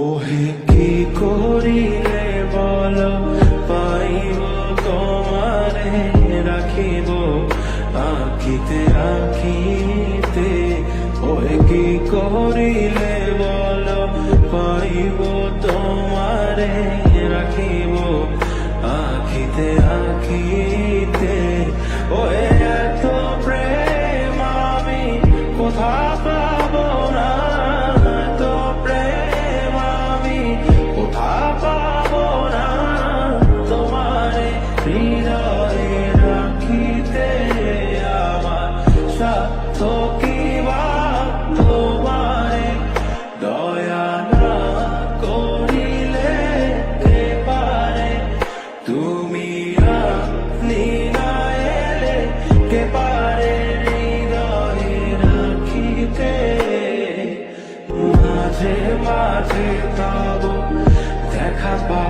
ওহে কি করিলে বল? পাইব তোমারে, রাখিব আখিতে আখিতে ওহে কি করিলে বল? পাইব তোমারে, রাখিব আখিতে আখিতে ওহে এত প্রেম আমি কোথা হৃদয়ে রাখিতে আমার সাধ্য কি বা তোমারে দয়া না করিলে তুমি না এলে কে পারে রাখিতে? মাঝে মাঝে তব দেখা পাই